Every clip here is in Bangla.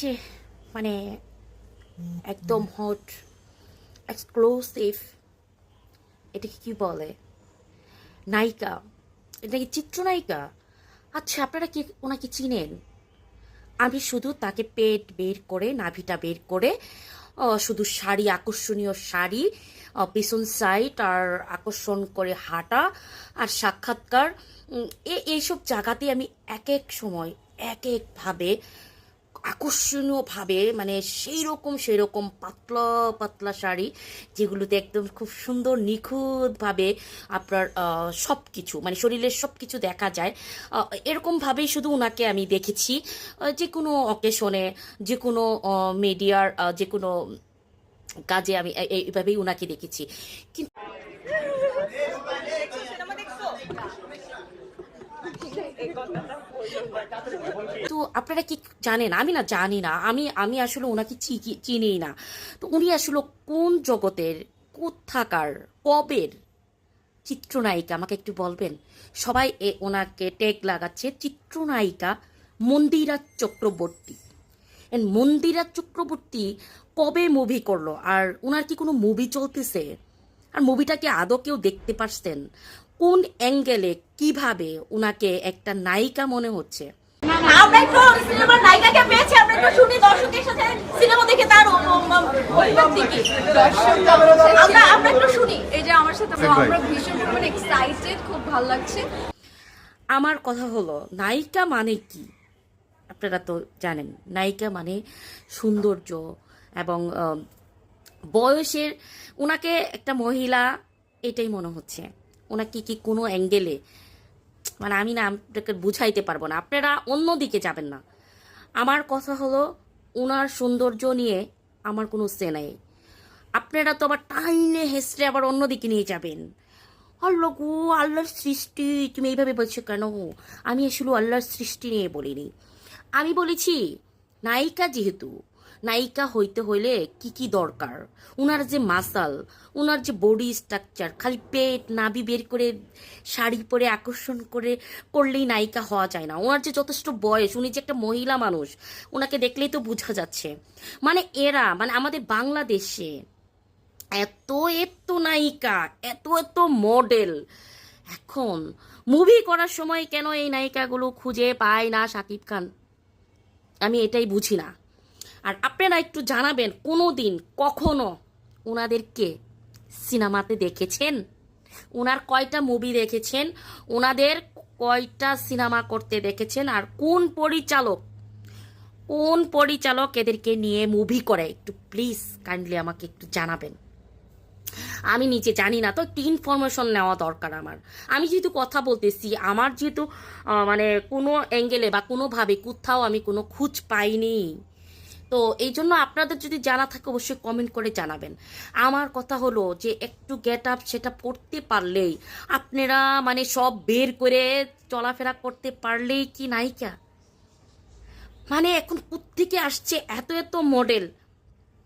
যে মানে একদম হট এক্সক্লুসিভ এটাকে কি বলে? নায়িকা এটা কি চিত্রনায়িকা। আচ্ছা আপনারা কি ওনাকে চিনেন? আমি শুধু তাকে পেট বের করে, নাভিটা বের করে শুধু শাড়ি, আকর্ষণীয় শাড়ি পিছন সাইড আর আকর্ষণ করে হাঁটা আর সাক্ষাৎকার এইসব জায়গাতে আমি এক এক সময়, এক একভাবে আকর্ষণীয়ভাবে মানে সেই রকম সেই রকম পাতলা পাতলা শাড়ি, যেগুলোতে একদম খুব সুন্দর, নিখুঁতভাবে আপনার সব কিছু মানে শরীরের সব কিছু দেখা যায়। এরকমভাবেই শুধু ওনাকে আমি দেখেছি যে কোনো অকেশনে, যে কোনো মিডিয়ার যে কোনো কাজে আমি এইভাবেই ওনাকে দেখেছি। কিন্তু তো আপনারা কি জানেন? আমি না জানি না। আমি আমি আসলে ওনাকে চিনি না। তো উনি আসলে কোন জগতের কোথাকার কবের চিত্রনায়িকা? আমাকে একটু বলবেন? সবাই এ, ওনাকে ট্যাগ লাগাচ্ছে চিত্রনায়িকা মন্দিরা চক্রবর্তী। মন্দিরা চক্রবর্তী কবে মুভি করল? আর ওনার কি কোনো মুভি চলতেছে? আর মুভিটা কি আদৌ কেউ দেখতে পারছেন? কোন অ্যাঙ্গেলে কীভাবে ওনাকে একটা নায়িকা মনে হচ্ছে? আমরা একটু সিনেমার নায়িকাকে পেয়েছি আমরা একটু শুনি দর্শকের সাথে। সিনেমা দেখে তার ও- ও- ও- অভিব্যক্তি কি? আমরা আমরা একটু শুনি। এই যে আমার সাথে আমরা- আমরা ভীষণ পরিমাণে এক্সাইটেড খুব ভালো লাগছে। আমার কথা হলো নায়িকা মানে কি? আপনারা তো জানেন নায়িকা মানে সৌন্দর্য এবং বয়সের ওনাকে একটা মহিলা এটাই মনে হচ্ছে। ওনাকে কি কোনো অ্যাঙ্গেলে? মানে আমি না আপনাকে বুঝাইতে পারব না। আপনারা অন্য দিকে যাবেন না। আমার কথা হলো, ওনার সৌন্দর্য নিয়ে আমার কোনো সে নাই। আপনারা তো আবার টাইনে হেসড়ে আবার অন্যদিকে নিয়ে যাবেন। আল্লাহ গো, আল্লাহর সৃষ্টি, তুমি এইভাবে বলছো কেন? আমি আসলে আল্লাহর সৃষ্টি নিয়ে বলিনি। আমি বলেছি, নায়িকা যেহেতু নায়িকা হইতে হইলে কি কি দরকার? উনার যে মাসাল, উনার যে বডি স্ট্রাকচার খালি পেট, নাভি বের করে, শাড়ি পরে আকর্ষণ করে, করলেই নায়িকা হওয়া যায় না। ওনার যে যথেষ্ট বয়স, উনি যে একটা মহিলা মানুষ ওনাকে দেখলেই তো বোঝা যাচ্ছে। মানে এরা মানে আমাদের বাংলাদেশে এত এত নায়িকা, এত এত মডেল এখন মুভি করার সময় কেন এই নায়িকাগুলো খুঁজে পায় না শাকিব খান? আমি এটাই বুঝি না। আর আপনারা একটু জানাবেন কোনো দিন কখনো ওনাদেরকে সিনেমাতে দেখেছেন? ওনার কয়টা মুভি দেখেছেন? ওনাদের কয়টা সিনেমা করতে দেখেছেন? আর কোন পরিচালক কোন পরিচালক এদেরকে নিয়ে মুভি করে? একটু প্লিজ কাইন্ডলি আমাকে একটু জানাবেন। আমি নিচে জানি না, তো একটু ইনফরমেশন নেওয়া দরকার আমার। আমি যেহেতু কথা বলতেছি, আমার যেহেতু মানে কোনো অ্যাঙ্গেলে বা কোনোভাবে কোথাও আমি কোনো খুঁজ পাইনি। তো এই জন্য আপনাদের যদি জানা থাকে, অবশ্যই কমেন্ট করে জানাবেন। আমার কথা হলো যে, একটু গেট আপ সেটা পড়তে পারলেই, আপনারা মানে সব বের করে চলাফেরা করতে পারলেই কি নায়িকা মানে এখন কোত্থেকে আসছে এত এত মডেল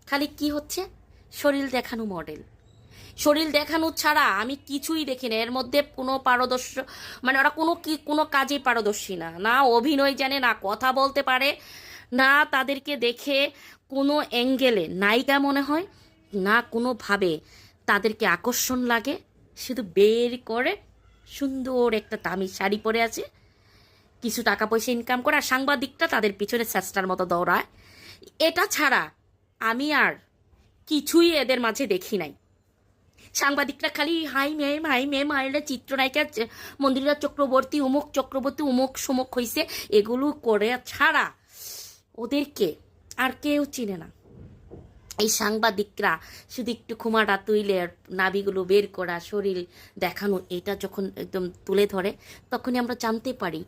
খালি কি হচ্ছে? শরীর দেখানো মডেল শরীর দেখানো ছাড়া আমি কিছুই দেখি না। এর মধ্যে কোনো পারদর্শ মানে ওরা কোনো কি, কোনো কাজেই পারদর্শী না। না অভিনয় জানে, না কথা বলতে পারে না তাদেরকে দেখে কোনো অ্যাঙ্গেলে নায়িকা মনে হয়, না কোনোভাবে তাদেরকে আকর্ষণ লাগে। শুধু বের করে সুন্দর একটা দামি শাড়ি পরে আছে, কিছু টাকা পয়সা ইনকাম করে, আর সাংবাদিকটা তাদের পিছনে চেষ্টার মতো দৌড়ায়। এটা ছাড়া আমি আর কিছুই এদের মাঝে দেখি নাই। সাংবাদিকরা খালি, হাই ম্যাম হাই ম্যাম আইলে চিত্রনায়িকা, মন্দিরা চক্রবর্তী, উমুক চক্রবর্তী, উমুক সমুক হইছে। এগুলো করে ছাড়া ওদেরকে আর কেউ চিনে না। এই সাংবাদিকরা শুধু একটু খুমাটা তুইলে আর নাবিগুলো বের করা, শরীর দেখানো, এটা যখন একদম তুলে ধরে, তখনই আমরা জানতে পারি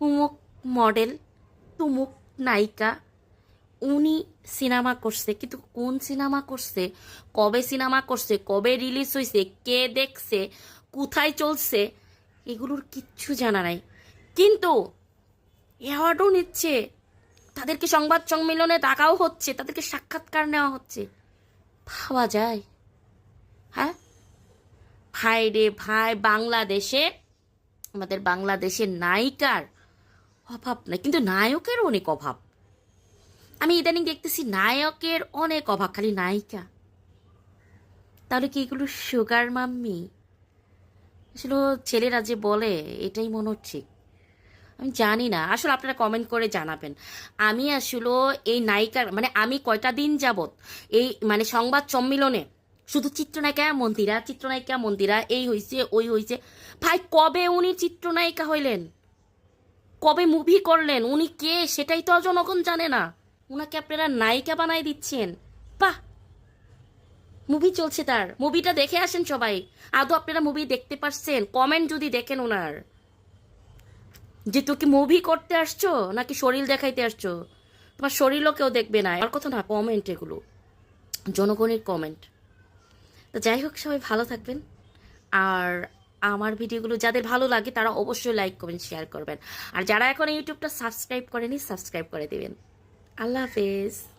উমুক মডেল, তুমুক নায়িকা, উনি সিনেমা করছে। কিন্তু কোন সিনেমা করছে? কবে সিনেমা করছে? কবে রিলিজ হয়েছে কে দেখছে? কোথায় চলছে? এগুলোর কিচ্ছু জানা নাই। কিন্তু অ্যাওয়ার্ডও নিচ্ছে। তাদেরকে সংবাদ সম্মেলনে ডাকাও হচ্ছে, তাদেরকে সাক্ষাৎকার নেওয়া হচ্ছে। ভাবা যায়। হ্যাঁ? ভাই রে ভাই, বাংলাদেশে, আমাদের বাংলাদেশের নায়িকার অভাব নাই, কিন্তু নায়কের অনেক অভাব। আমি ইদানিং দেখতেছি নায়কের অনেক অভাব, খালি নায়িকা। তাহলে কি এগুলো সুগার মাম্মি? আসলে ছেলেরা যে বলে, এটাই মনে হচ্ছে। আমি জানি না। আসলে আপনারা কমেন্ট করে জানাবেন। আমি আসলে এই নায়িকার মানে আমি কয়টা দিন যাবত এই মানে সংবাদ সম্মেলনে শুধু চিত্রনায়িকা মন্দিরা চিত্রনায়িকা মন্দিরা, এই হইছে, ওই হইছে। ভাই, কবে উনি চিত্রনায়িকা হইলেন? কবে মুভি করলেন? উনি কে? সেটাই তো জনগণ জানে না। উনাকে আপনারা নায়িকা বানাই দিচ্ছেন। বাহ! মুভি চলছে তার। মুভিটা দেখে আসেন সবাই। আদৌ আপনারা মুভি দেখতে পারছেন? কমেন্ট যদি দেখেন ওনার যে তুমি কি মুভি করতে আসছো? নাকি শরীর দেখাইতে আসছো? তোমার শরীরও কেউ দেখবে না। আর কথা না কমেন্ট এগুলো। জনগণের কমেন্ট তো যাই হোক, সবাই ভালো থাকবেন। আর আমার ভিডিওগুলো যাদের ভালো লাগে, তারা অবশ্যই লাইক করবেন শেয়ার করবেন। আর যারা এখন ইউটিউবটা সাবস্ক্রাইব করেনি সাবস্ক্রাইব করে দেবেন। আল্লাহ হাফেজ।